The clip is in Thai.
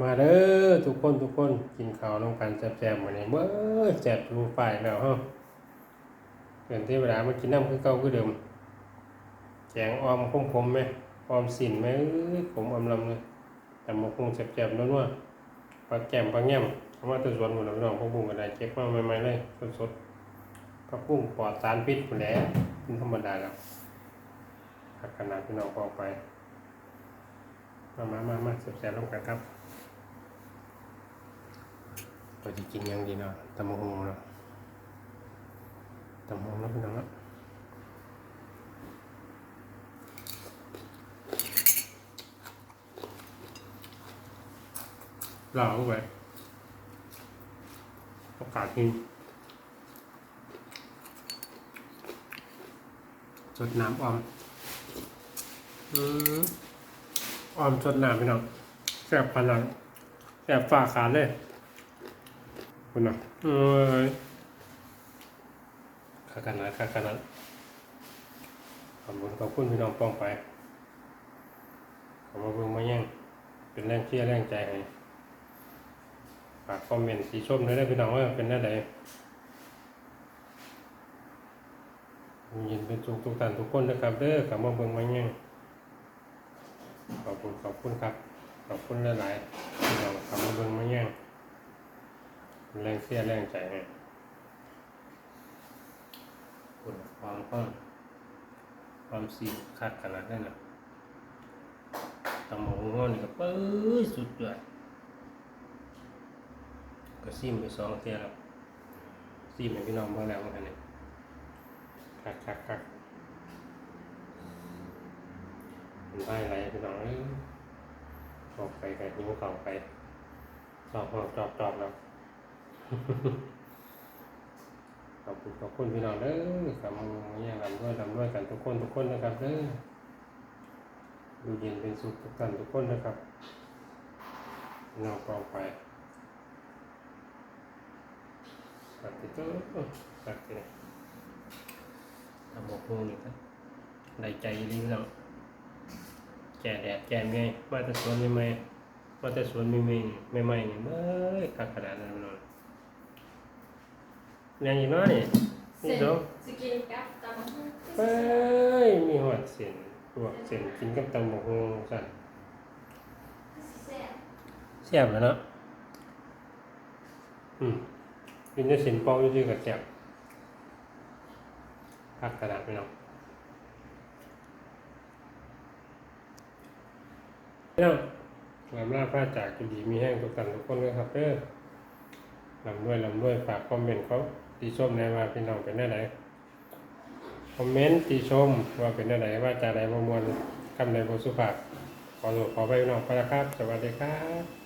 มาเด้อทุกคนทุกคนกินข้าวน้องกันแซ่บๆมาเนี่ยเมื่อแซ่บรูฝ่ายแล้วฮะเกินที่เวลามากินน้ำคือเก่าคือเดิมแกงออมคมๆไหมออมสินไหมผมอมลำเลยแต่มาคงแซ่บๆนัวๆปลาแก้มปลาแง่มเอามาตัวสวนหมดแล้วน้องพวกบุ้งก็ไดเก็บมาใหม่ๆเลยสดๆปลาปุ้งปลอดสารพิษหมดแล้วกินธรรมดาแล้วหักขนาดพี่น้องออกไป มามามามาแซ่บๆลงกันครับ เราจะกินยังดีเนาะตำมะฮงเนาะตำมะฮงเนาะพี่น้องเนาะเหล่าเข้าไปโอกาสกินสดน้ำออม อืมออมสดน้ำพี่น้องแซ่บขนาดแซ่บฝ่าขาเลย คุณน่ะเอ้ยข้ากันนะข้ากันนะขอบคุณขอบคุณพี่น้องป้องไปขอมาเบิ่งมาแย่งเป็นแรงเชียร์แรงใจให้ฝากคอมเมนต์สีชมด้วยนะพี่น้องว่าเป็นหน้าใดยินเป็นสุขทุกท่านทุกคนนะครับเด้อขอมาเบิ่งมาแย่งขอบคุณขอบคุณครับ ขอบคุณหลายๆพี่น้องขอมาเบิ่งมาแย่ง แรงเสียแรงใจให้คุณความข้องความสีคัดขนาดนั้นนะตำหมงงอนี่ก็ปื้ยสุดยอดก็ซิมไปสองเทียแล้วซิมให้พี่น้องเมื่อแล้วเมื่อไหร่คักคักคักมันได้อะไรพี่น้องเอ้ยออกไปกันหิวเข่าไปจอบจอบจอบแล้ว ขอบคุณขอบคุณพี่น้องเด้อขอบคุณอย่างลำด้วยลำด้วยกันทุกคนทุกคนนะครับเด้ออยู่เย็นเป็นสุขทุกท่านทุกคนนะครับน้องกองไปตัดติดตัวตัดติดทำหมกฮูนี่ครับได้ใจดีพี่น้องแก่แดดแก่ไงมาแต่สวนใหม่ๆมาแต่สวนใหม่ๆใหม่ๆนี่ยเมื่อยคักขนาดนั้นพี่น้อ งแรงอยู่เนาะนี่เส้นี่นเนาะสกินกับตำบักหุ่งเอ้ยมีหอดเส้นลวกเส้นกินกับตำบักหุ่งสั่นแซ่บแซ่บแล้วเนาะอืมกินได้เส้นเปาอยู่ๆกับแซ่บพักกระดาษไปเนาะพี่น้องลำลาพระจากจุดีมีแห้งทุกท่านทุกคนเลยครับเด้อ ลำด้วยลำด้วยฝากคอมเมนต์เขาตีชมในว่าพี่น้องเป็นได้ไรคอมเมนต์ติชมว่าเป็นอะไรว่าจะอะไรประมวลคำใดบทสุภาพขอโทษขอไปพี่น้องไปแล้วครับ สวัสดีครับ